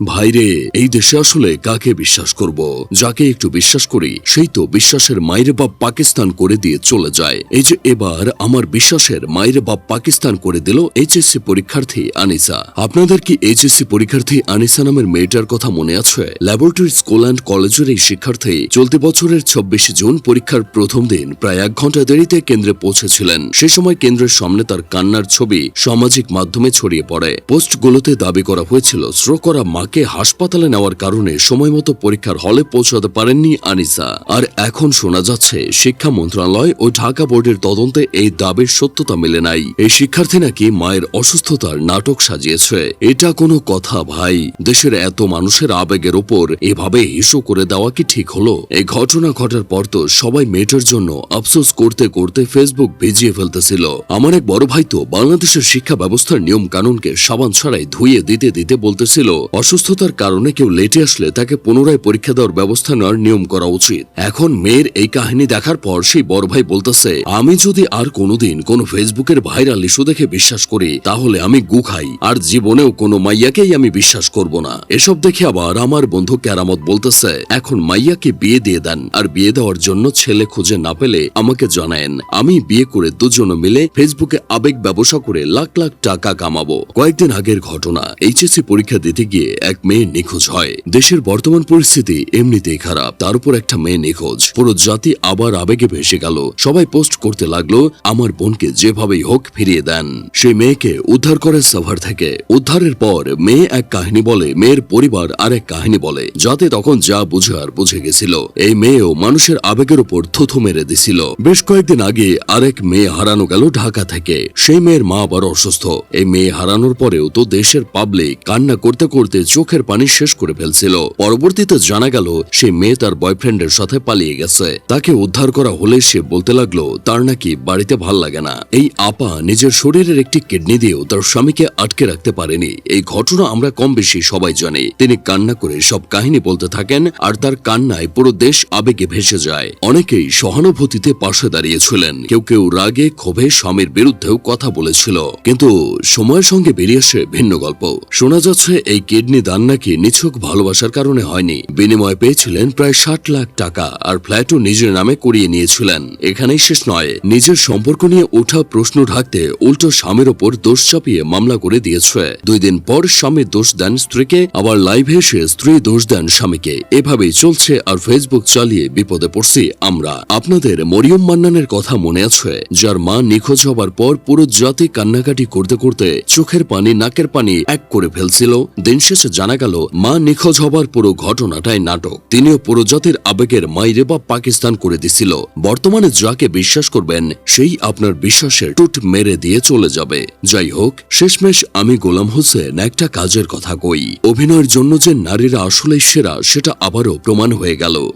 ভাইরে এই দেশে আসলে কাকে বিশ্বাস করব? যাকে একটু বিশ্বাস করি, সেই তো বিশ্বাসের মায়ের বাপ পাকিস্তান করে দিয়ে চলে যায়। এই যে এবার আমার বিশ্বাসের মায়ের বাপ পাকিস্তান করে দিল এইচএসসি পরীক্ষার্থী আনিসা। আপনাদের কি এইচএসসি পরীক্ষার্থী আনিসা নামের মেয়েটার কথা মনে আছে? ল্যাবরেটরি স্কুল অ্যান্ড কলেজের এই শিক্ষার্থী চলতি বছরের চব্বিশে জুন পরীক্ষার প্রথম দিন প্রায় এক ঘণ্টা দেরিতে কেন্দ্রে পৌঁছেছিলেন। সে সময় কেন্দ্রের সামনে তার কান্নার ছবি সামাজিক মাধ্যমে ছড়িয়ে পড়ে। পোস্টগুলোতে দাবি করা হয়েছিল স্ট্রোক করা মাকে হাসপাতালে নেওয়ার কারণে সময় মতো পরীক্ষার হলে পৌঁছাতে পারেননি আনিসা। আর এখন শোনা যাচ্ছে, শিক্ষা মন্ত্রণালয় ও ঢাকা বোর্ডের তদন্তে এই দাবির সত্যতা মেলে নাই। এই শিক্ষার্থী নাকি মায়ের অসুস্থতার নাটক সাজিয়েছে। এটা কোনো কথা ভাই। দেশের এত মানুষের আবেগের ওপর এভাবে হিসু করে দেওয়া কি ঠিক হলো? এই ঘটনা ঘটার পর তো সবাই মেয়েটার জন্য আফসোস করতে করতে ফেসবুক ভিজিয়ে ফেলতেছিল। আমার এক বড় ভাই তো বাংলাদেশের শিক্ষা ব্যবস্থার নিয়ম কানুনকে সাবান ছাড়াই ধুইয়ে দিতে দিতে বলতেছিল অসুস্থতার কারণে কেউ লেটে আসলে তাকে পুনরায় পরীক্ষা দেওয়ার ব্যবস্থা নেওয়ার নিয়ম করা উচিত। এখন মেয়ের এই কাহিনী দেখার পর সেই বড় ভাই বলতেছে, আমি যদি আর কোনোদিন কোনো ফেসবুকের ভাইরাল ইস্যু দেখে বিশ্বাস করি, তাহলে আমি গু খাই, আর জীবনেও কোনো মাইয়াকেই আমি বিশ্বাস করব না। এসব দেখে আবার আমার বন্ধু ক্যারামত বলতেছে, এখন মাইয়াকে বিয়ে দিয়ে দেন, আর বিয়ে দেওয়ার জন্য ছেলে খুঁজে না পেলে আমাকে জানায়েন। আমি বিয়ে করে দুজন মিলে ফেসবুকে আবেগ ব্যবসা করে লাখ লাখ টাকা কামাবো। কয়েকদিন আগের ঘটনা, এইচএসসি পরীক্ষা দিতে গিয়ে এক মেয়ে নিখোঁজ হয়। দেশের বর্তমান পরিস্থিতি এমনিতেই খারাপ। তার উপর একটা মেয়ে নিখোঁজ। পুরো জাতি আবার আবেগে ভেসে গেল। সবাই পোস্ট করতে লাগল, আমার বোনকে যেভাবেই হোক ফিরিয়ে দেন। সেই মেয়েকে উদ্ধার করে সাভার থেকে। উদ্ধারের পর মেয়ে এক কাহিনী বলে, মেয়ের পরিবার আরেক কাহিনী বলে, যাতে তখন যা বুঝার বুঝে গেছিল। এই মেয়েও মানুষের আবেগের উপর থুথু মেরে দিছিল। বেশ কয়েকদিন আগে আরেক মেয়ে হারানো গেল ঢাকা থেকে। সেই মেয়ের মা আবার অসুস্থ। এই মেয়ে হারানোর পরেও তো দেশের পাবলিক কান্না করতে করতে চোখের পানি শেষ করে ফেলছিল। পরবর্তীতে জানা গেল, সেই মেয়ে তার বয়ফ্রেন্ডের সাথে পালিয়ে গেছে। তাকে উদ্ধার করা হলে সে বলতে লাগল, তার নাকি বাড়িতে ভালো লাগে না। এই আপা নিজের শরীরের একটি কিডনি দিয়েও তার স্বামীকে আটকে রাখতে পারেনি। এই ঘটনা আমরা কম বেশি সবাই জানি। তিনি কান্না করে সব কাহিনী বলতে থাকেন, আর তার কান্নায় পুরো দেশ আবেগে ভেসে যায়। অনেকেই সহানুভূতিতে পাশে দাঁড়িয়েছিলেন। কেউ কেউ রাগে, ক্ষোভে স্বামীর বিরুদ্ধেও কথা বলেছিল। কিন্তু সময়ের সঙ্গে বেরিয়ে আসে ভিন্ন গল্প। শোনা যাচ্ছে, এই কিডনি দান নাকি নিছক ভালোবাসার কারণে হয়নি। বিনিময়ে পেয়েছিলেন প্রায় ষাট লাখ টাকা আর ফ্ল্যাটও নিজের নামে করিয়ে নিয়েছিলেন। এখানেই শেষ নয়, নিজের সম্পর্ক নিয়ে ওঠা প্রশ্ন ঢাকতে উল্টো স্বামীর ওপর দোষ চাপিয়ে মামলা করে দিয়েছে। দুই দিন পর স্বামী দোষ দেন স্ত্রীকে, আবার লাইভে এসে স্ত্রী দোষ দেন স্বামীকে। এভাবেই চলছে আর ফেসবুক চালিয়ে বিপদে পড়ছি আমরা। আপনাদের মরিয়ম মান্নানের কথা মনে আছে, যার মা নিখোঁজ হবার পর পুরো জাতি কান্নাকাটি করতে করতে চোখের পানি, নাকের পানি এক করে ফেলছিল। দিন শেষে জানা গেল, মা নিখোঁজ হবার পুরো ঘটনাটাই নাটক। তিনিও পুরো জাতির আবেগের মাইরে বা পাকিস্তান করে দিছিল। বর্তমানে যাকে বিশ্বাস করবেন, সেই আপনার বিশ্বাসের টুট মেরে দিয়ে চলে যাবে। যাই হোক, শেষমেশ আমি গোলাম হোসেন, একটা কাজের কথা কই। অভিনয়ের জন্য যে নারীরা আসলেই সেরা, সেটা আবারও প্রমাণ হয়ে গেল।